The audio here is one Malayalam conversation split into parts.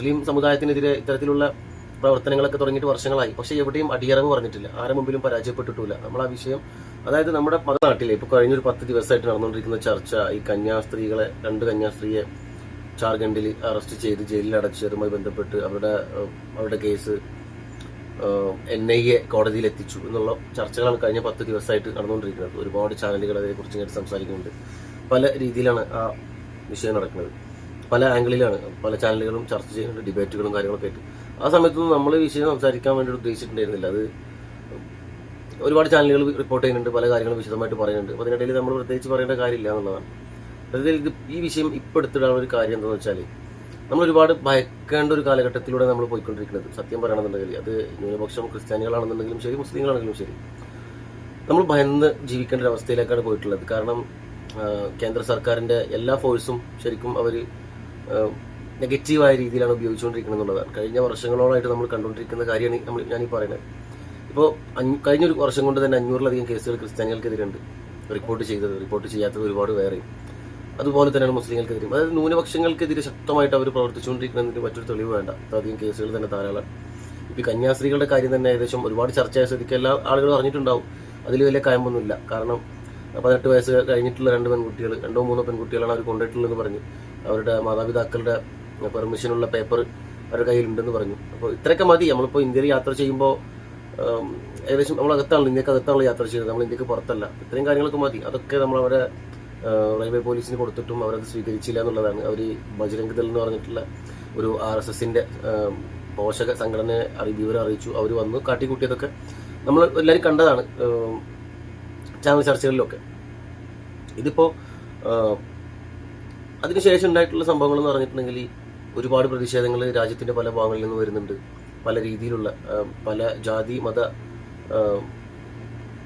മുസ്ലിം സമുദായത്തിനെതിരെ ഇത്തരത്തിലുള്ള പ്രവർത്തനങ്ങളൊക്കെ തുടങ്ങിയിട്ട് വർഷങ്ങളായി. പക്ഷെ എവിടെയും അടിയറവ് പറഞ്ഞിട്ടില്ല. ആരെ മുമ്പിലും പരാജയപ്പെട്ടിട്ടില്ല നമ്മൾ ആ വിഷയം അതായത് നമ്മുടെ നാട്ടിലെ ഇപ്പൊ കഴിഞ്ഞൊരു പത്ത് ദിവസമായിട്ട് നടന്നുകൊണ്ടിരിക്കുന്ന ചർച്ച ഈ കന്യാസ്ത്രീകളെ രണ്ട് കന്യാസ്ത്രീയെ ജാർഖണ്ഡിൽ അറസ്റ്റ് ചെയ്ത് ജയിലിൽ അടച്ചതുമായി ബന്ധപ്പെട്ട് അവരുടെ അവരുടെ കേസ് എൻ ഐ എ കോടതിയിൽ എത്തിച്ചു എന്നുള്ള ചർച്ചകളാണ് കഴിഞ്ഞ പത്ത് ദിവസമായിട്ട് നടന്നുകൊണ്ടിരിക്കുന്നത് ഒരുപാട് ചാനലുകൾ അതിനെക്കുറിച്ച് ഇങ്ങനെ സംസാരിക്കുന്നുണ്ട്. പല രീതിയിലാണ് ആ വിഷയം നടക്കുന്നത്. പല ആംഗിളിലാണ്. പല ചാനലുകളും ചർച്ച ചെയ്യുന്നുണ്ട് ഡിബേറ്റുകളും കാര്യങ്ങളൊക്കെ ആയിട്ട്. ആ സമയത്തൊന്നും നമ്മൾ വിഷയം സംസാരിക്കാൻ വേണ്ടി ഉദ്ദേശിച്ചിട്ടുണ്ടായിരുന്നില്ല. അത് ഒരുപാട് ചാനലുകൾ റിപ്പോർട്ട് ചെയ്യുന്നുണ്ട് പല കാര്യങ്ങളും വിശദമായിട്ട് പറയുന്നുണ്ട്. അപ്പോൾ അതിനിടയിൽ നമ്മൾ പ്രത്യേകിച്ച് പറയേണ്ട കാര്യമില്ല എന്നുള്ളതാണ്. അതായത് ഇത് ഈ വിഷയം ഇപ്പോൾ എടുത്തിടാനുള്ള ഒരു കാര്യം എന്താണെന്ന് വെച്ചാൽ നമ്മൾ ഒരുപാട് ഭയക്കേണ്ട ഒരു കാലഘട്ടത്തിലൂടെ നമ്മൾ പോയിക്കൊണ്ടിരിക്കുന്നത്. സത്യം പറയണമെന്നുണ്ടെങ്കിൽ അത് ന്യൂനപക്ഷം ക്രിസ്ത്യാനികളാണെന്നുണ്ടെങ്കിലും ശരി മുസ്ലിങ്ങളാണെങ്കിലും ശരി. നമ്മൾ ഭയന്ന് ജീവിക്കേണ്ട ഒരു അവസ്ഥയിലേക്കാണ് പോയിട്ടുള്ളത്. കാരണം കേന്ദ്ര സർക്കാരിന്റെ എല്ലാ ഫോഴ്സും ശരിക്കും അവർ നെഗറ്റീവായ രീതിയിലാണ് ഉപയോഗിച്ചുകൊണ്ടിരിക്കുന്നത് എന്നുള്ളതാണ് കഴിഞ്ഞ വർഷങ്ങളോളായിട്ട് നമ്മൾ കണ്ടുകൊണ്ടിരിക്കുന്ന കാര്യമാണ് നമ്മൾ ഞാനീ പറയുന്നത്. ഇപ്പോൾ കഴിഞ്ഞ ഒരു വർഷം കൊണ്ട് തന്നെ അഞ്ഞൂറിലധികം കേസുകൾ ക്രിസ്ത്യാനികൾക്കെതിരുണ്ട്. റിപ്പോർട്ട് ചെയ്തത് റിപ്പോർട്ട് ചെയ്യാത്തത് ഒരുപാട് വേറെയും. അതുപോലെ തന്നെയാണ് മുസ്ലിങ്ങൾക്കെതിരെയും. അതായത് ന്യൂനപക്ഷങ്ങൾക്കെതിരെ ശക്തമായിട്ട് അവർ പ്രവർത്തിച്ചുകൊണ്ടിരിക്കുന്നതിന് മറ്റൊരു തെളിവ് വേണ്ട. അധികം കേസുകൾ തന്നെ ധാരാളം. ഇപ്പോൾ കന്യാസ്ത്രീകളുടെ കാര്യം തന്നെ ഏകദേശം ഒരുപാട് ചർച്ചയായ സ്ഥിതിക്ക് എല്ലാ ആളുകളും അറിഞ്ഞിട്ടുണ്ടാവും. അതിൽ വലിയ കയമ്പൊന്നുമില്ല കാരണം പതിനെട്ട് വയസ്സ് കഴിഞ്ഞിട്ടുള്ള രണ്ട് പെൺകുട്ടികൾ രണ്ടോ മൂന്നോ പെൺകുട്ടികളാണ് അവർ കൊണ്ടിട്ടുള്ളതെന്ന് പറഞ്ഞു അവരുടെ മാതാപിതാക്കളുടെ പെർമിഷനുള്ള പേപ്പർ അവരുടെ കയ്യിലുണ്ടെന്ന് പറഞ്ഞു. അപ്പോൾ ഇത്രയൊക്കെ മതി. നമ്മളിപ്പോൾ ഇന്ത്യയിൽ യാത്ര ചെയ്യുമ്പോൾ ഏകദേശം നമ്മൾ അകത്താണല്ലോ ഇന്ത്യയ്ക്ക് അകത്താണല്ലോ യാത്ര ചെയ്യുന്നത്. നമ്മൾ ഇന്ത്യയ്ക്ക് പുറത്തല്ല. ഇത്രയും കാര്യങ്ങളൊക്കെ മതി. അതൊക്കെ നമ്മൾ അവരെ റെയിൽവേ പോലീസിന് കൊടുത്തിട്ടും അവരത് സ്വീകരിച്ചില്ല എന്നുള്ളതാണ്. അവർ ബജരംഗ് ദൾ എന്ന് പറഞ്ഞിട്ടുള്ള ഒരു ആർ എസ് എസിന്റെ പോഷക സംഘടനയെ വിവരം അറിയിച്ചു. അവർ വന്നു കാട്ടിക്കൂട്ടിയതൊക്കെ നമ്മൾ എല്ലാവരും കണ്ടതാണ് ചാനൽ ചർച്ചകളിലൊക്കെ. ഇതിപ്പോ ആ, അതിനുശേഷം ഉണ്ടായിട്ടുള്ള സംഭവങ്ങൾ എന്ന് പറഞ്ഞിട്ടുണ്ടെങ്കിൽ ഒരുപാട് പ്രതിഷേധങ്ങൾ രാജ്യത്തിന്റെ പല ഭാഗങ്ങളിൽ നിന്ന് വരുന്നുണ്ട്. പല രീതിയിലുള്ള പല ജാതി മത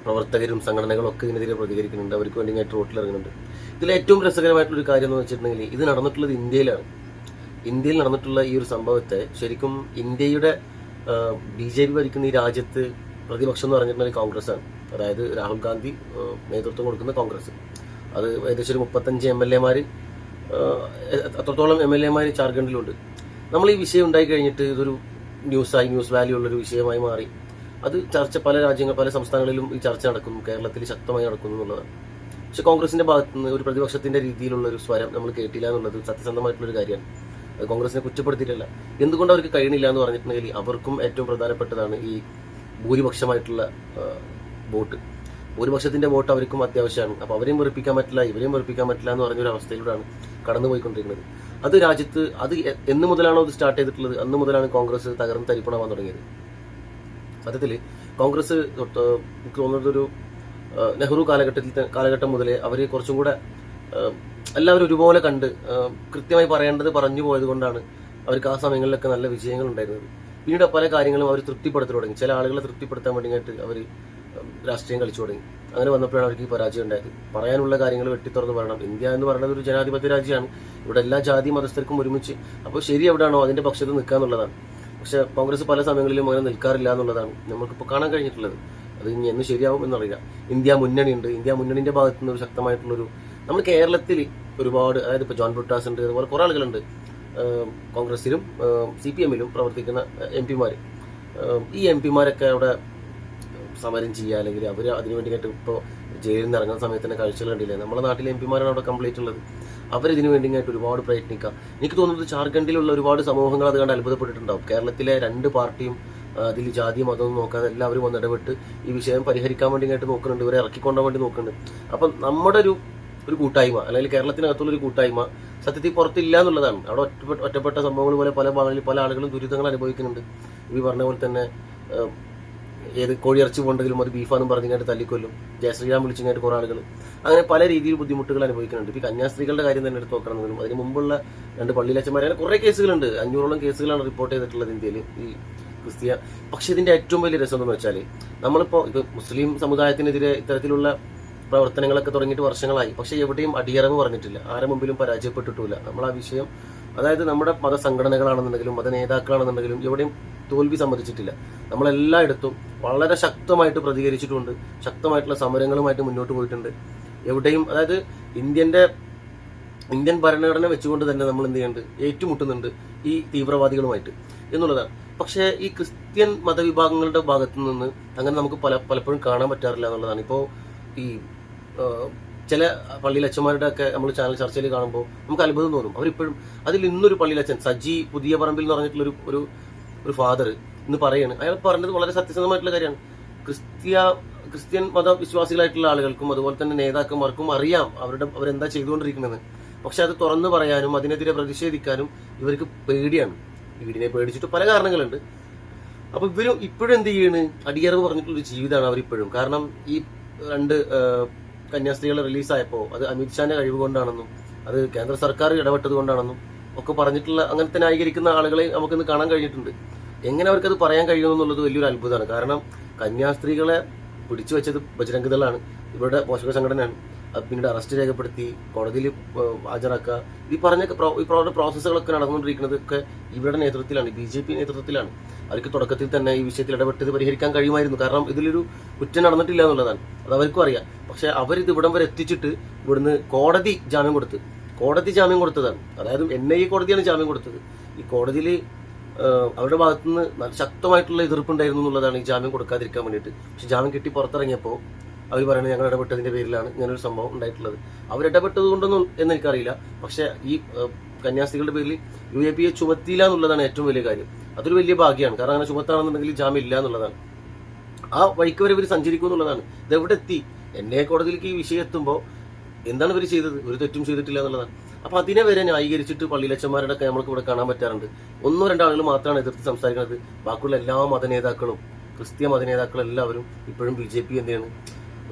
പ്രവർത്തകരും സംഘടനകളും ഒക്കെ ഇതിനെതിരെ പ്രതികരിക്കുന്നുണ്ട്. അവർക്ക് വേണ്ടി ആയിട്ട് റോട്ടിലിറങ്ങുന്നുണ്ട് ഇതിൽ ഏറ്റവും രസകരമായിട്ടുള്ള ഒരു കാര്യം എന്ന് വെച്ചിട്ടുണ്ടെങ്കിൽ ഇത് നടന്നിട്ടുള്ളത് ഇന്ത്യയിലാണ്. ഇന്ത്യയിൽ നടന്നിട്ടുള്ള ഈ ഒരു സംഭവത്തെ ശരിക്കും ഇന്ത്യയുടെ ബി ജെ പി ഭരിക്കുന്ന ഈ രാജ്യത്ത് പ്രതിപക്ഷം എന്ന് പറഞ്ഞിട്ടുണ്ടെങ്കിൽ കോൺഗ്രസ് ആണ് അതായത് രാഹുൽ ഗാന്ധി നേതൃത്വം കൊടുക്കുന്ന കോൺഗ്രസ്. അത് ഏകദേശം ഒരു മുപ്പത്തഞ്ച് എം എൽ എമാര് അത്രത്തോളം എം എൽ എമാർ ജാർഖണ്ഡിലുണ്ട്? നമ്മൾ ഈ വിഷയം ഉണ്ടായി കഴിഞ്ഞിട്ട് ഇതൊരു ന്യൂസായി ന്യൂസ് വാല്യൂ ഉള്ളൊരു വിഷയമായി മാറി. അത് ചർച്ച പല രാജ്യങ്ങൾ പല സംസ്ഥാനങ്ങളിലും ഈ ചർച്ച നടക്കുന്നു. കേരളത്തിൽ ശക്തമായി നടക്കുന്നു എന്നുള്ളതാണ്. പക്ഷെ കോൺഗ്രസിന്റെ ഭാഗത്ത് നിന്ന് ഒരു പ്രതിപക്ഷത്തിന്റെ രീതിയിലുള്ള ഒരു സ്വരം നമ്മൾ കേട്ടില്ല എന്നുള്ളത് സത്യസന്ധമായിട്ടുള്ള ഒരു കാര്യമാണ്. അത് കോൺഗ്രസിനെ കുറ്റപ്പെടുത്തിയിട്ടില്ല. എന്തുകൊണ്ട് അവർക്ക് കഴിയുന്നില്ല എന്ന് പറഞ്ഞിട്ടുണ്ടെങ്കിൽ അവർക്കും ഏറ്റവും പ്രധാനപ്പെട്ടതാണ് ഈ ഭൂരിപക്ഷമായിട്ടുള്ള ആ, ഭൂരിപക്ഷത്തിന്റെ വോട്ട് അവർക്കും അത്യാവശ്യമാണ്. അപ്പൊ അവരെയും വെറുപ്പിക്കാൻ പറ്റില്ല ഇവരെയും വെറുപ്പിക്കാൻ പറ്റില്ല എന്ന് പറഞ്ഞൊരു അവസ്ഥയിലൂടെയാണ് കടന്നുപോയിക്കൊണ്ടിരിക്കുന്നത് അത് രാജ്യത്ത് അത് എന്ന് മുതലാണോ അത് സ്റ്റാർട്ട് ചെയ്തിട്ടുള്ളത്? അന്ന് മുതലാണ് കോൺഗ്രസ് തകർന്ന് തരിപ്പണമാവാൻ തുടങ്ങിയത്. സത്യത്തിൽ കോൺഗ്രസ് എനിക്ക് തോന്നുന്നത് ഒരു നെഹ്റു കാലഘട്ടത്തിൽ കാലഘട്ടം മുതലേ അവർ കുറച്ചും കൂടെ എല്ലാവരും ഒരുപോലെ കണ്ട് കൃത്യമായി പറയേണ്ടത് പറഞ്ഞു പോയത് കൊണ്ടാണ് അവർക്ക് ആ സമയങ്ങളിലൊക്കെ നല്ല വിജയങ്ങൾ ഉണ്ടായിരുന്നത്. പിന്നീട് പല കാര്യങ്ങളും അവർ തൃപ്തിപ്പെടുത്തി തുടങ്ങി. ചില ആളുകളെ തൃപ്തിപ്പെടുത്താൻ വേണ്ടിയിട്ട് അവർ രാഷ്ട്രീയം കളിച്ചു തുടങ്ങി. അങ്ങനെ വന്നപ്പോഴാണ് അവർക്ക് ഈ പരാജയം ഉണ്ടായത്. പറയാനുള്ള കാര്യങ്ങൾ വെട്ടിത്തുറന്ന് പറയണം. ഇന്ത്യ എന്ന് പറയുന്നത് ഒരു ജനാധിപത്യ രാജ്യമാണ്. ഇവിടെ എല്ലാ ജാതി മതസ്ഥർക്കും ഒരുമിച്ച്. അപ്പോൾ ശരി എവിടെയാണോ അതിന്റെ പക്ഷത്ത് നിൽക്കുക എന്നുള്ളതാണ്. പക്ഷെ കോൺഗ്രസ് പല സമയങ്ങളിലും അങ്ങനെ നിൽക്കാറില്ല എന്നുള്ളതാണ് നമുക്കിപ്പോൾ കാണാൻ കഴിഞ്ഞിട്ടുള്ളത്. അത് ഇനി എന്ന് ശരിയാവും എന്നറിയില്ല. ഇന്ത്യ മുന്നണി ഉണ്ട് ഇന്ത്യ മുന്നണിന്റെ ഭാഗത്തു നിന്ന് ഒരു ശക്തമായിട്ടുള്ളൊരു നമ്മൾ കേരളത്തിൽ ഒരുപാട് അതായത് ഇപ്പോൾ ജോൺ ബ്രിട്ടാസ് ഉണ്ട് അതുപോലെ കുറേ ആളുകളുണ്ട്. കോൺഗ്രസിലും സി പി എമ്മിലും പ്രവർത്തിക്കുന്ന എം പിമാർ ഈ എം പിമാരൊക്കെ അവിടെ സമരം ചെയ്യുക അല്ലെങ്കിൽ അവർ അതിനു വേണ്ടിയിട്ട് ഇപ്പോൾ ജയിലിൽ നിന്ന് ഇറങ്ങുന്ന സമയത്ത് തന്നെ കാഴ്ചകൾ കണ്ടില്ലേ? നമ്മുടെ നാട്ടിലെ എം പിമാരാണ് അവിടെ കംപ്ലീറ്റ് ഉള്ളത്. അവരിതിനു വേണ്ടിയായിട്ട് ഒരുപാട് പ്രയത്നിക്കുക. എനിക്ക് തോന്നുന്നത് ജാർഖണ്ഡിലുള്ള ഒരുപാട് സമൂഹങ്ങൾ അത് കണ്ട് അത്ഭുതപ്പെട്ടിട്ടുണ്ടാവും. കേരളത്തിലെ രണ്ട് പാർട്ടിയും അതിൽ ജാതി മതമൊന്നും നോക്കാതെ എല്ലാവരും വന്ന് ഇടപെട്ട് ഈ വിഷയം പരിഹരിക്കാൻ വേണ്ടിയിട്ട് നോക്കുന്നുണ്ട്. ഇവരെ ഇറക്കിക്കൊണ്ടാൻ വേണ്ടി നോക്കുന്നുണ്ട്. അപ്പം നമ്മുടെ ഒരു ഒരു കൂട്ടായ്മ അല്ലെങ്കിൽ കേരളത്തിനകത്തുള്ള ഒരു കൂട്ടായ്മ സത്യത്തിൽ പുറത്തില്ല എന്നുള്ളതാണ്. അവിടെ ഒറ്റപ്പെട്ട ഒറ്റപ്പെട്ട സംഭവങ്ങൾ പോലെ പല ഭാഗങ്ങളിൽ പല ആളുകളും ദുരിതങ്ങൾ അനുഭവിക്കുന്നുണ്ട്. ഈ പറഞ്ഞ പോലെ തന്നെ ഏത് കോഴിയിറച്ചി പോകേണ്ടതിലും അത് ബീഫാന്നും പറഞ്ഞിട്ട് തല്ലിക്കൊല്ലും. ജയശ്രീരാം വിളിച്ചിങ്ങായിട്ട് കുറേ ആളുകൾ അങ്ങനെ പല രീതിയിൽ ബുദ്ധിമുട്ടുകൾ അനുഭവിക്കുന്നുണ്ട്. ഇപ്പം കന്യാസ്ത്രീകളുടെ കാര്യം തന്നെ എടുത്ത് നോക്കണമെങ്കിലും അതിന് മുമ്പുള്ള രണ്ട് പള്ളിയിലച്ചന്മാരെ അങ്ങനെ കുറേ കേസുകളുണ്ട്. അഞ്ഞൂറോളം കേസുകളാണ് റിപ്പോർട്ട് ചെയ്തിട്ടുള്ളത് ഇന്ത്യയിൽ ഈ ക്രിസ്തീയ. പക്ഷെ ഇതിന്റെ ഏറ്റവും വലിയ രസം എന്ന് വെച്ചാൽ നമ്മളിപ്പോൾ ഇപ്പൊ മുസ്ലിം സമുദായത്തിനെതിരെ ഇത്തരത്തിലുള്ള പ്രവർത്തനങ്ങളൊക്കെ തുടങ്ങിയിട്ട് വർഷങ്ങളായി. പക്ഷെ എവിടെയും അടിയറവ് പറഞ്ഞിട്ടില്ല. ആരെ മുമ്പിലും പരാജയപ്പെട്ടിട്ടില്ല നമ്മൾ ആ വിഷയം അതായത് നമ്മുടെ മതസംഘടനകളാണെന്നുണ്ടെങ്കിലും മത നേതാക്കളാണെന്നുണ്ടെങ്കിലും എവിടെയും തോൽവി സമ്മതിച്ചിട്ടില്ല. നമ്മളെല്ലായിടത്തും വളരെ ശക്തമായിട്ട് പ്രതികരിച്ചിട്ടുണ്ട്. ശക്തമായിട്ടുള്ള സമരങ്ങളുമായിട്ട് മുന്നോട്ട് പോയിട്ടുണ്ട്. എവിടെയും അതായത് ഇന്ത്യന്റെ ഇന്ത്യൻ ഭരണഘടന വെച്ചുകൊണ്ട് തന്നെ നമ്മൾ എന്ത് ചെയ്യുന്നുണ്ട്? ഏറ്റുമുട്ടുന്നുണ്ട് ഈ തീവ്രവാദികളുമായിട്ട് എന്നുള്ളതാണ്. പക്ഷേ ഈ ക്രിസ്ത്യൻ മതവിഭാഗങ്ങളുടെ ഭാഗത്തു നിന്ന് അങ്ങനെ നമുക്ക് പല പലപ്പോഴും കാണാൻ പറ്റാറില്ല എന്നുള്ളതാണ്. ഇപ്പോൾ ഈ ആ, പള്ളിയിലെ പള്ളിയിലച്ചന്മാരുടെ ഒക്കെ നമ്മൾ ചാനൽ ചർച്ചയിൽ കാണുമ്പോൾ നമുക്ക് അത്ഭുതം തോന്നും. അവരിപ്പോഴും അതിൽ ഇന്നൊരു പള്ളിയിലെ പള്ളിയിലച്ചൻ സജി പുതിയ പറമ്പിൽ എന്ന് പറഞ്ഞിട്ടുള്ള ഒരു ഒരു ഫാദർ ഇന്ന് പറയാണ്. അയാൾ പറഞ്ഞത് വളരെ സത്യസന്ധമായിട്ടുള്ള കാര്യമാണ്. ക്രിസ്ത്യ ക്രിസ്ത്യൻ മതവിശ്വാസികളായിട്ടുള്ള ആളുകൾക്കും അതുപോലെ തന്നെ നേതാക്കന്മാർക്കും അറിയാം അവരുടെ അവരെന്താ ചെയ്തുകൊണ്ടിരിക്കുന്നത്. പക്ഷെ അത് തുറന്നു പറയാനും അതിനെതിരെ പ്രതിഷേധിക്കാനും ഇവർക്ക് പേടിയാണ്. വീടിനെ പേടിച്ചിട്ട് പല കാരണങ്ങളുണ്ട്. അപ്പൊ ഇവരും ഇപ്പോഴും എന്ത് ചെയ്യാണ്? അടിയറവ് പറഞ്ഞിട്ടുള്ള ഒരു ജീവിതമാണ് അവരിപ്പോഴും. കാരണം ഈ രണ്ട് കന്യാസ്ത്രീകൾ റിലീസായപ്പോൾ അത് അമിത്ഷാന്റെ കഴിവ് കൊണ്ടാണെന്നും അത് കേന്ദ്ര സർക്കാർ ഇടപെട്ടത് കൊണ്ടാണെന്നും ഒക്കെ പറഞ്ഞിട്ടുള്ള അങ്ങനത്തെ ന്യായീകരിക്കുന്ന ആളുകളെ നമുക്കിന്ന് കാണാൻ കഴിഞ്ഞിട്ടുണ്ട്. എങ്ങനെ അവർക്കത് പറയാൻ കഴിയുന്നു എന്നുള്ളത് വലിയൊരു അത്ഭുതമാണ്. കാരണം കന്യാസ്ത്രീകളെ പിടിച്ചു വെച്ചത് ബജരംഗ് ദളാണ്. ഇവരുടെ പോഷക സംഘടനയാണ്. പിന്നീട് അറസ്റ്റ് രേഖപ്പെടുത്തി കോടതിയിൽ ഹാജരാക്കുക. ഈ പറഞ്ഞ ഈ പ്രോസസ്സുകളൊക്കെ നടന്നുകൊണ്ടിരിക്കുന്നത് ഒക്കെ ഇവരുടെ നേതൃത്വത്തിലാണ് ബി ജെ പി നേതൃത്വത്തിലാണ്. അവർക്ക് തുടക്കത്തിൽ തന്നെ ഈ വിഷയത്തിൽ ഇടപെട്ട് പരിഹരിക്കാൻ കഴിയുമായിരുന്നു. കാരണം ഇതിലൊരു കുറ്റം നടന്നിട്ടില്ല എന്നുള്ളതാണ്. അത് അവർക്കും അറിയാം. പക്ഷെ അവരിത് ഇവിടം വരെ എത്തിച്ചിട്ട് ഇവിടുന്ന് കോടതി ജാമ്യം കൊടുത്ത് കോടതി ജാമ്യം കൊടുത്തതാണ്. അതായത് എൻ ഐ എ കോടതിയാണ് ജാമ്യം കൊടുത്തത്. ഈ കോടതിയിൽ അവരുടെ ഭാഗത്തുനിന്ന് ശക്തമായിട്ടുള്ള എതിർപ്പുണ്ടായിരുന്നു എന്നുള്ളതാണ് ഈ ജാമ്യം കൊടുക്കാതിരിക്കാൻ വേണ്ടിയിട്ട്. പക്ഷെ ജാമ്യം കിട്ടി പുറത്തിറങ്ങിയപ്പോൾ അവർ പറയുന്നത് ഞങ്ങൾ ഇടപെട്ടതിന്റെ പേരിലാണ് ഇങ്ങനൊരു സംഭവം ഉണ്ടായിട്ടുള്ളത്. അവരിടപെട്ടത് കൊണ്ടൊന്നും എന്ന് എനിക്കറിയില്ല. പക്ഷെ ഈ കന്യാസ്ത്രീകളുടെ പേരിൽ യു എ പി എ ചുമത്തിയില്ല എന്നുള്ളതാണ് ഏറ്റവും വലിയ കാര്യം. അതൊരു വലിയ ഭാഗ്യമാണ്. കാരണം അങ്ങനെ ചുമത്താണെന്നുണ്ടെങ്കിൽ ജാമ്യം ഇല്ല എന്നുള്ളതാണ്. ആ വഴിക്ക് വരെ ഇവർ സഞ്ചരിക്കും എന്നുള്ളതാണ്. ഇത് എവിടെ എത്തി എന്നെ കോടതിയിലേക്ക് ഈ വിഷയം എത്തുമ്പോൾ എന്താണ് ഇവർ ചെയ്തത്? ഒരു തെറ്റും ചെയ്തിട്ടില്ല എന്നുള്ളതാണ്. അപ്പൊ അതിനെ വരെ ന്യായീകരിച്ചിട്ട് പള്ളിയിലച്ചന്മാരുടെ ഒക്കെ നമ്മൾക്ക് ഇവിടെ കാണാൻ പറ്റാറുണ്ട്. ഒന്നോ രണ്ടോ ആളുകൾ മാത്രമാണ് എതിർത്ത് സംസാരിക്കുന്നത്. ബാക്കിയുള്ള എല്ലാ മതനേതാക്കളും ക്രിസ്ത്യ മതനേതാക്കളും എല്ലാവരും ഇപ്പോഴും ബി ജെ പി എന്തെയാണ്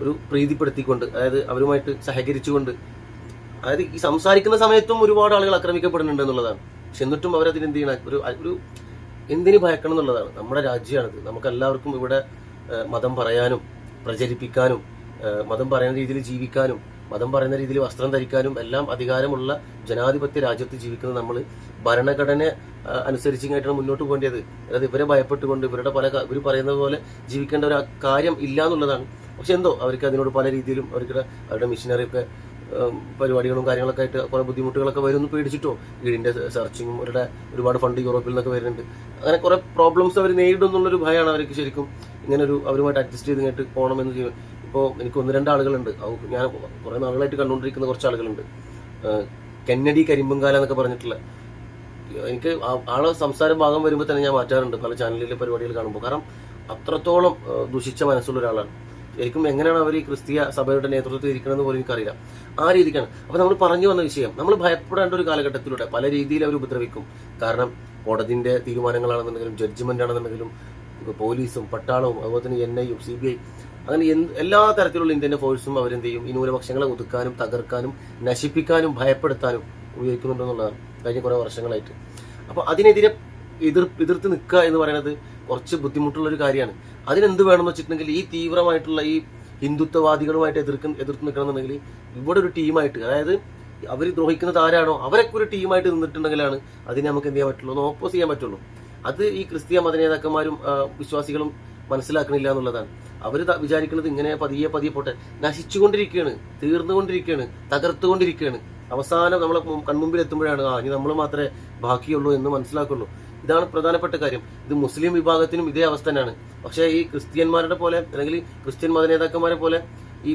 ഒരു പ്രീതിപ്പെടുത്തിക്കൊണ്ട് അതായത് അവരുമായിട്ട് സഹകരിച്ചുകൊണ്ട് അതായത് ഈ സംസാരിക്കുന്ന സമയത്തും ഒരുപാട് ആളുകൾ ആക്രമിക്കപ്പെടുന്നുണ്ട് എന്നുള്ളതാണ്. പക്ഷെ എന്നിട്ടും അവരതിന് എന്ത് ചെയ്യണം? ഒരു ഒരു എന്തിനു ഭയക്കണം എന്നുള്ളതാണ്. നമ്മുടെ രാജ്യമാണിത്. നമുക്കെല്ലാവർക്കും ഇവിടെ മതം പറയാനും പ്രചരിപ്പിക്കാനും മതം പറയുന്ന രീതിയിൽ ജീവിക്കാനും മതം പറയുന്ന രീതിയിൽ വസ്ത്രം ധരിക്കാനും എല്ലാം അധികാരമുള്ള ജനാധിപത്യ രാജ്യത്ത് ജീവിക്കുന്ന നമ്മൾ ഭരണഘടന അനുസരിച്ച് അനുസരിച്ചിങ്ങായിട്ടാണ് മുന്നോട്ട് പോകേണ്ടത്. അതായത് ഇവരെ ഭയപ്പെട്ടുകൊണ്ട് ഇവരുടെ പല ഇവർ പറയുന്നത് പോലെ ജീവിക്കേണ്ട ഒരു കാര്യം ഇല്ല എന്നുള്ളതാണ്. പക്ഷെ എന്തോ അവർക്ക് അതിനോട് പല രീതിയിലും അവർക്ക് അവരുടെ മിഷനറി ഒക്കെ പരിപാടികളും കാര്യങ്ങളൊക്കെ ആയിട്ട് കുറെ ബുദ്ധിമുട്ടുകളൊക്കെ വരുമെന്ന് പേടിച്ചിട്ടോ? വീടിന്റെ സെർച്ചിങ്ങും അവരുടെ ഒരുപാട് ഫണ്ട് യൂറോപ്പിൽ നിന്നൊക്കെ വരുന്നുണ്ട്. അങ്ങനെ കുറെ പ്രോബ്ലംസ് അവർ നേരിടും എന്നുള്ളൊരു ഭയമാണ് അവർക്ക് ശരിക്കും ഇങ്ങനെ ഒരു അവരുമായിട്ട് അഡ്ജസ്റ്റ് ചെയ്ത് ഇങ്ങോട്ട് പോകണമെന്ന് ചെയ്യും ഇപ്പോൾ എനിക്ക് ഒന്ന് രണ്ട് ആളുകളുണ്ട്. ഞാൻ കുറെ നാളുകളായിട്ട് കണ്ടുകൊണ്ടിരിക്കുന്ന കുറച്ച് ആളുകളുണ്ട്. കെന്നഡി കരിമ്പങ്കാല എന്നൊക്കെ പറഞ്ഞിട്ടുള്ള എനിക്ക് ആളെ സംസാര ഭാഗം വരുമ്പോൾ തന്നെ ഞാൻ മാറ്റാറുണ്ട് പല ചാനലിലെ പരിപാടികൾ കാണുമ്പോൾ കാരണം അത്രത്തോളം ദുഷിച്ച മനസ്സുള്ള ഒരാളാണ്. ശരിക്കും എങ്ങനെയാണ് അവർ ഈ ക്രിസ്തീയ സഭയുടെ നേതൃത്വത്തിൽ ഇരിക്കണമെന്ന് പോലും എനിക്കറിയില്ല. ആ രീതിക്കാണ്. അപ്പൊ നമ്മൾ പറഞ്ഞു വന്ന വിഷയം നമ്മൾ ഭയപ്പെടേണ്ട ഒരു കാലഘട്ടത്തിലൂടെ പല രീതിയിൽ അവർ ഉപദ്രവിക്കും. കാരണം കോടതിന്റെ തീരുമാനങ്ങളാണെന്നുണ്ടെങ്കിലും ജഡ്ജ്മെന്റ് ആണെന്നുണ്ടെങ്കിലും പോലീസും പട്ടാളവും അതുപോലെ തന്നെ എൻ ഐയും സി ബി ഐ അങ്ങനെ എല്ലാ തരത്തിലുള്ള ഇന്ത്യൻ ഫോഴ്സും അവരെന്ത് ചെയ്യും? ഈ ന്യൂനപക്ഷങ്ങളെ ഒതുക്കാനും തകർക്കാനും നശിപ്പിക്കാനും ഭയപ്പെടുത്താനും ഉപയോഗിക്കുന്നുണ്ടെന്നുള്ളതാണ് കഴിഞ്ഞ കുറെ വർഷങ്ങളായിട്ട്. അപ്പൊ അതിനെതിരെ എതിർ എതിർത്ത് നിൽക്കുക എന്ന് പറയുന്നത് കുറച്ച് ബുദ്ധിമുട്ടുള്ള ഒരു കാര്യമാണ്. അതിനെന്ത് വേണമെന്ന് വെച്ചിട്ടുണ്ടെങ്കിൽ ഈ തീവ്രമായിട്ടുള്ള ഈ ഹിന്ദുത്വവാദികളുമായിട്ട് എതിർക്കുന്ന എതിർത്ത് നിൽക്കണമെന്നുണ്ടെങ്കിൽ ഇവിടെ ഒരു ടീമായിട്ട് അതായത് അവർ ദ്രോഹിക്കുന്നത് ആരാണോ അവരൊക്കെ ഒരു ടീമായിട്ട് നിന്നിട്ടുണ്ടെങ്കിലാണ് അതിനെ നമുക്ക് എന്ത് ചെയ്യാൻ പറ്റുള്ളൂ ഒന്ന് ഓപ്പോസ് ചെയ്യാൻ പറ്റുള്ളൂ. അത് ഈ ക്രിസ്തീയ മതനേതാക്കന്മാരും നേതാക്കന്മാരും വിശ്വാസികളും മനസ്സിലാക്കണില്ല എന്നുള്ളതാണ്. അവർ വിചാരിക്കുന്നത് ഇങ്ങനെ പതിയെ പതിയെ പോട്ടെ. നശിച്ചുകൊണ്ടിരിക്കുകയാണ് തീർന്നുകൊണ്ടിരിക്കുകയാണ് തകർത്തുകൊണ്ടിരിക്കുകയാണ്. അവസാനം നമ്മളെ കൺമുമ്പിൽ എത്തുമ്പോഴാണ് ആ ഇനി നമ്മൾ മാത്രമേ ബാക്കിയുള്ളൂ എന്ന് മനസ്സിലാക്കുള്ളൂ. ഇതാണ് പ്രധാനപ്പെട്ട കാര്യം. ഇത് മുസ്ലിം വിഭാഗത്തിനും ഇതേ അവസ്ഥ തന്നെയാണ്. പക്ഷേ ഈ ക്രിസ്ത്യന്മാരുടെ പോലെ അല്ലെങ്കിൽ ക്രിസ്ത്യൻ മതനേതാക്കന്മാരെ പോലെ ഈ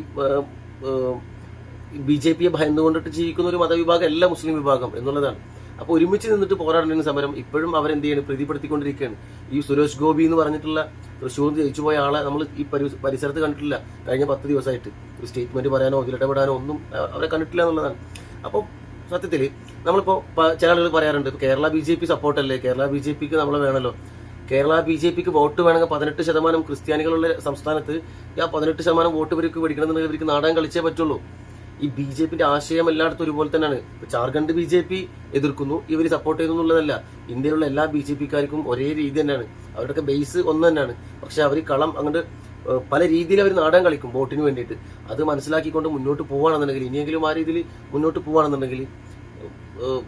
ബി ജെ പിയെ ഭയന്നുകൊണ്ടിട്ട് ജീവിക്കുന്ന ഒരു മതവിഭാഗം അല്ല മുസ്ലിം വിഭാഗം എന്നുള്ളതാണ്. അപ്പോൾ ഒരുമിച്ച് നിന്നിട്ട് പോരാടുന്ന സമരം ഇപ്പോഴും അവരെന്ത് ചെയ്യണം പ്രീതിപ്പെടുത്തിക്കൊണ്ടിരിക്കുകയാണ്. ഈ സുരേഷ് ഗോപി എന്ന് പറഞ്ഞിട്ടുള്ള തൃശ്ശൂർ ജയിച്ചു പോയ ആളെ നമ്മൾ ഈ പരിസരത്ത് കണ്ടിട്ടില്ല. കഴിഞ്ഞ പത്ത് ദിവസമായിട്ട്. ഒരു സ്റ്റേറ്റ്മെന്റ് പറയാനോ ഇതിലിടപെടാനോ ഒന്നും അവരെ കണ്ടിട്ടില്ല എന്നുള്ളതാണ്. അപ്പോൾ സത്യത്തിൽ നമ്മളിപ്പോ ചില ആളുകൾ പറയാറുണ്ട് കേരള ബി ജെ പി സപ്പോർട്ടല്ലേ? കേരള ബി ജെ പിക്ക് നമ്മളെ വേണല്ലോ. കേരള ബി ജെ പിക്ക് വോട്ട് വേണമെങ്കിൽ പതിനെട്ട് ശതമാനം ക്രിസ്ത്യാനികളുള്ള സംസ്ഥാനത്ത് ആ പതിനെട്ട് ശതമാനം വോട്ട് ഇവർക്ക് പിടിക്കണമെന്നുണ്ടെങ്കിൽ ഇവർക്ക് നാടകം കളിച്ചേ പറ്റുള്ളൂ. ഈ ബി ജെ പിന്റെ ആശയം എല്ലായിടത്തും ഒരുപോലെ തന്നെയാണ്. ജാർഖണ്ഡ് ബി ജെ പി എതിർക്കുന്നു ഇവർ സപ്പോർട്ട് ചെയ്യുന്നു എന്നുള്ളതല്ല. ഇന്ത്യയിലുള്ള എല്ലാ ബി ജെ പിക്കാർക്കും ഒരേ രീതി തന്നെയാണ്. അവരുടെയൊക്കെ ബേസ് ഒന്ന് തന്നെയാണ്. പക്ഷെ അവർ കളം അങ്ങോട്ട് പല രീതിയിൽ അവർ നാടകം കളിക്കും വോട്ടിന് വേണ്ടിയിട്ട്. അത് മനസ്സിലാക്കിക്കൊണ്ട് മുന്നോട്ട് പോവുകയാണെന്നുണ്ടെങ്കിൽ ഇനിയെങ്കിലും ആ രീതിയിൽ മുന്നോട്ട് പോവുകയാണെന്നുണ്ടെങ്കിൽ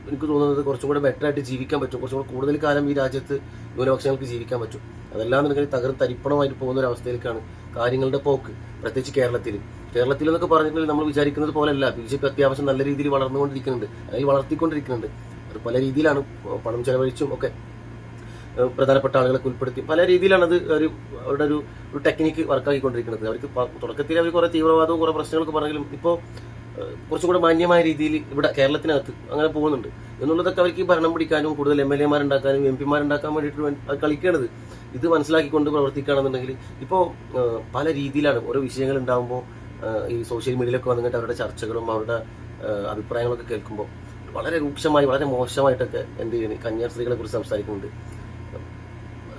എനിക്ക് തോന്നുന്നത് കുറച്ചും കൂടെ ബെറ്റർ ആയിട്ട് ജീവിക്കാൻ പറ്റും. കുറച്ചും കൂടെ കൂടുതൽ കാലം ഈ രാജ്യത്ത് ന്യൂനപക്ഷങ്ങൾക്ക് ജീവിക്കാൻ പറ്റും. അതെല്ലാം എന്നുണ്ടെങ്കിൽ തകർന്ന് തരിപ്പണമായിട്ട് പോകുന്ന ഒരു അവസ്ഥയിലേക്കാണ് കാര്യങ്ങളുടെ പോക്ക് പ്രത്യേകിച്ച് കേരളത്തിൽ കേരളത്തിൽ എന്നൊക്കെ പറഞ്ഞിട്ടുണ്ടെങ്കിൽ നമ്മൾ വിചാരിക്കുന്നത് പോലെയല്ല. ബി ജെ പി അത്യാവശ്യം നല്ല രീതിയിൽ വളർന്നുകൊണ്ടിരിക്കുന്നുണ്ട്. അല്ലെങ്കിൽ വളർത്തിക്കൊണ്ടിരിക്കുന്നുണ്ട്. അത് പല രീതിയിലാണ് പണം ചെലവഴിച്ചും ഒക്കെ പ്രധാനപ്പെട്ട ആളുകളൊക്കെ ഉൾപ്പെടുത്തി. പല രീതിയിലാണ് അത് ഒരു അവരുടെ ഒരു ടെക്നിക്ക് വർക്കാക്കിക്കൊണ്ടിരിക്കുന്നത് അവർക്ക് തുടക്കത്തിൽ അവർ കുറെ തീവ്രവാദവും കുറെ പ്രശ്നങ്ങളൊക്കെ പറഞ്ഞെങ്കിലും ഇപ്പോൾ കുറച്ചും കൂടെ മാന്യമായ രീതിയിൽ ഇവിടെ കേരളത്തിനകത്ത് അങ്ങനെ പോകുന്നുണ്ട്. എന്നുള്ളതൊക്കെ അവർക്ക് ഭരണം പിടിക്കാനും കൂടുതൽ എം എൽ എമാരുണ്ടാക്കാനും എം പിമാരുണ്ടാക്കാൻ വേണ്ടിയിട്ട് കളിക്കേണ്ടത് ഇത് മനസ്സിലാക്കിക്കൊണ്ട് പ്രവർത്തിക്കുകയാണെന്നുണ്ടെങ്കിൽ ഇപ്പോൾ പല രീതിയിലാണ് ഓരോ വിഷയങ്ങൾ ഉണ്ടാകുമ്പോൾ ഈ സോഷ്യൽ മീഡിയയിലൊക്കെ വന്നിട്ട് അവരുടെ ചർച്ചകളും അവരുടെ അഭിപ്രായങ്ങളൊക്കെ കേൾക്കുമ്പോൾ വളരെ രൂക്ഷമായി വളരെ മോശമായിട്ടൊക്കെ എന്ത് ചെയ്യുന്നത് കന്യാസ്ത്രീകളെ കുറിച്ച് സംസാരിക്കുന്നുണ്ട്.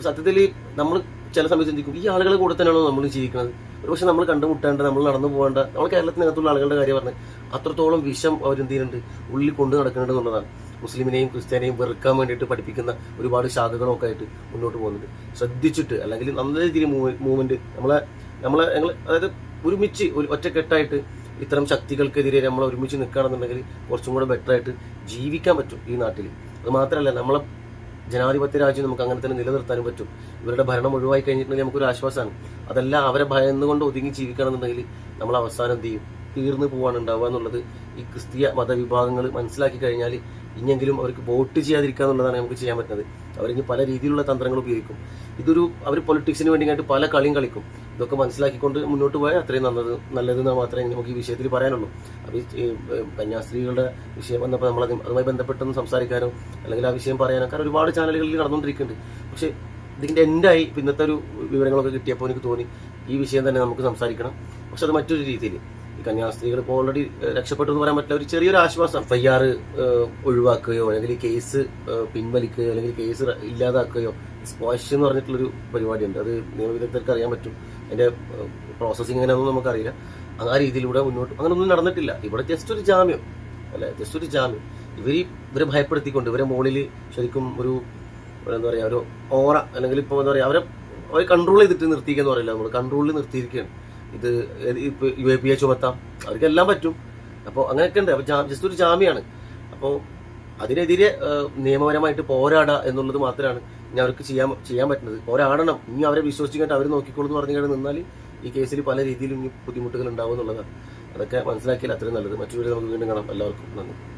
സത്യത്തിൽ നമ്മൾ ചില സമയത്ത് ചിന്തിക്കും ഈ ആളുകളെ കൂടെ തന്നെയാണോ നമ്മൾ ജീവിക്കുന്നത്? ഒരു പക്ഷെ നമ്മൾ കണ്ടുമുട്ടേണ്ട നമ്മൾ നടന്നു പോകേണ്ട നമ്മൾ കേരളത്തിനകത്തുള്ള ആളുകളുടെ കാര്യം പറഞ്ഞ് അത്രത്തോളം വിഷം അവരെന്ത് ചെയ്യുന്നുണ്ട്? ഉള്ളിൽ കൊണ്ടു നടക്കുന്നുണ്ട് മുസ്ലിമിനെയും ക്രിസ്ത്യാനെയും വെറുക്കാൻ വേണ്ടിയിട്ട് പഠിപ്പിക്കുന്ന ഒരുപാട് ശാഖകളൊക്കെ ആയിട്ട് മുന്നോട്ട് പോകുന്നുണ്ട്. ശ്രദ്ധിച്ചിട്ട് അല്ലെങ്കിൽ നല്ല രീതിയിൽ മൂവ്മെന്റ് നമ്മളെ നമ്മളെ ഞങ്ങൾ അതായത് ഒരുമിച്ച് ഒരു ഒറ്റക്കെട്ടായിട്ട് ഇത്തരം ശക്തികൾക്കെതിരെ നമ്മൾ ഒരുമിച്ച് നിൽക്കുകയാണെന്നുണ്ടെങ്കിൽ കുറച്ചും കൂടെ ബെറ്ററായിട്ട് ജീവിക്കാൻ പറ്റും ഈ നാട്ടിൽ അത് മാത്രമല്ല നമ്മളെ ജനാധിപത്യ രാജ്യം നമുക്ക് അങ്ങനെ തന്നെ നിലനിർത്താനും പറ്റും. ഇവരുടെ ഭരണം ഒഴിവായി കഴിഞ്ഞിട്ടുണ്ടെങ്കിൽ നമുക്കൊരു ആശ്വാസമാണ്. അതല്ല അവരെ ഭയന്നുകൊണ്ട് ഒതുങ്ങി ജീവിക്കണമെന്നുണ്ടെങ്കിൽ നമ്മൾ അവസാനം എന്ത് ചെയ്യും? തീർന്നു പോവാണ് ഉണ്ടാവുക എന്നുള്ളത് ഈ ക്രിസ്തീയ മതവിഭാഗങ്ങൾ മനസ്സിലാക്കി കഴിഞ്ഞാൽ ഇനിയെങ്കിലും അവർക്ക് വോട്ട് ചെയ്യാതിരിക്കുക എന്നുള്ളതാണ് നമുക്ക് ചെയ്യാൻ പറ്റുന്നത്. അവരിനി പല രീതിയിലുള്ള തന്ത്രങ്ങൾ ഉപയോഗിക്കും. ഇതൊരു അവർ പൊളിറ്റിക്സിന് വേണ്ടിയിട്ട് പല കളിയും കളിക്കും. ഇതൊക്കെ മനസ്സിലാക്കിക്കൊണ്ട് മുന്നോട്ട് പോയാൽ അത്രയും നല്ലത് നല്ലതെന്ന് മാത്രമേ നമുക്ക് ഈ വിഷയത്തിൽ പറയാനുള്ളൂ. അപ്പോൾ ഈ കന്യാസ്ത്രീകളുടെ വിഷയം വന്നപ്പോൾ നമ്മൾ അതുമായി ബന്ധപ്പെട്ടൊന്ന് സംസാരിക്കാനോ അല്ലെങ്കിൽ ആ വിഷയം പറയാനോ കാരണം ഒരുപാട് ചാനലുകളിൽ നടന്നുകൊണ്ടിരിക്കുന്നുണ്ട്. പക്ഷേ ഇതിന്റെ എൻഡായി ഇന്നത്തെ ഒരു വിവരങ്ങളൊക്കെ കിട്ടിയപ്പോൾ എനിക്ക് തോന്നി ഈ വിഷയം തന്നെ നമുക്ക് സംസാരിക്കണം. പക്ഷെ അത് മറ്റൊരു രീതിയിൽ. ഈ കന്യാസ്ത്രീകൾ ഇപ്പോൾ ഓൾറെഡി രക്ഷപ്പെട്ടു എന്ന് പറയാൻ പറ്റില്ല. ഒരു ചെറിയൊരു ആശ്വാസം. എഫ് ഐ ആർ ഒഴിവാക്കുകയോ അല്ലെങ്കിൽ കേസ് പിൻവലിക്കുകയോ അല്ലെങ്കിൽ കേസ് ഇല്ലാതാക്കുകയോ സ്ക്വാഷ് എന്ന് പറഞ്ഞിട്ടുള്ളൊരു പരിപാടിയുണ്ട്. അത് നിയമവിദഗ്ധർക്ക് അറിയാൻ പറ്റും. അതിന്റെ പ്രോസസ്സിങ് എങ്ങനെയാണെന്ന് നമുക്കറിയില്ല. ആ രീതിയിലൂടെ മുന്നോട്ട് അങ്ങനെ ഒന്നും നടന്നിട്ടില്ല. ഇവിടെ ജസ്റ്റ് ഒരു ജാമ്യം അല്ലെ? ജസ്റ്റ് ഒരു ജാമ്യം. ഇവർ ഇവരെ ഭയപ്പെടുത്തിക്കൊണ്ട് ഇവരെ മുകളിൽ ശരിക്കും ഒരു എന്താ പറയുക ഒരു ഓറ അല്ലെങ്കിൽ ഇപ്പോൾ എന്താ പറയുക അവരെ അവരെ കൺട്രോൾ ചെയ്തിട്ട് നിർത്തിക്കുക എന്ന് പറയില്ല. നമ്മൾ കൺട്രോളിൽ നിർത്തിയിരിക്കുകയാണ്. ഇത് ഇപ്പോൾ ഇപ്പൊ യു എ പി എ ചുമത്താം. അവർക്കെല്ലാം പറ്റും. അപ്പോൾ അങ്ങനെയൊക്കെ ഉണ്ട്. അപ്പോൾ ജസ്റ്റ് ഒരു ജാമ്യമാണ് അപ്പോൾ അതിനെതിരെ നിയമപരമായിട്ട് പോരാടുക എന്നുള്ളത് മാത്രമാണ് ഇനി അവർക്ക് ചെയ്യാൻ ചെയ്യാൻ പറ്റുന്നത്. ഒരാടണം. ഇനി അവരെ വിശ്വസിച്ചിട്ട് അവർ നോക്കിക്കോളൂ എന്ന് പറഞ്ഞു കഴിഞ്ഞാൽ നിന്നാൽ ഈ കേസിൽ പല രീതിയിലും ഇനി ബുദ്ധിമുട്ടുകൾ ഉണ്ടാവും എന്നുള്ളതാണ്. അതൊക്കെ മനസ്സിലാക്കിയാൽ അത്രയും നല്ലത്. മറ്റൊരു നമുക്ക് വീണ്ടും കാണാം. എല്ലാവർക്കും നന്ദി.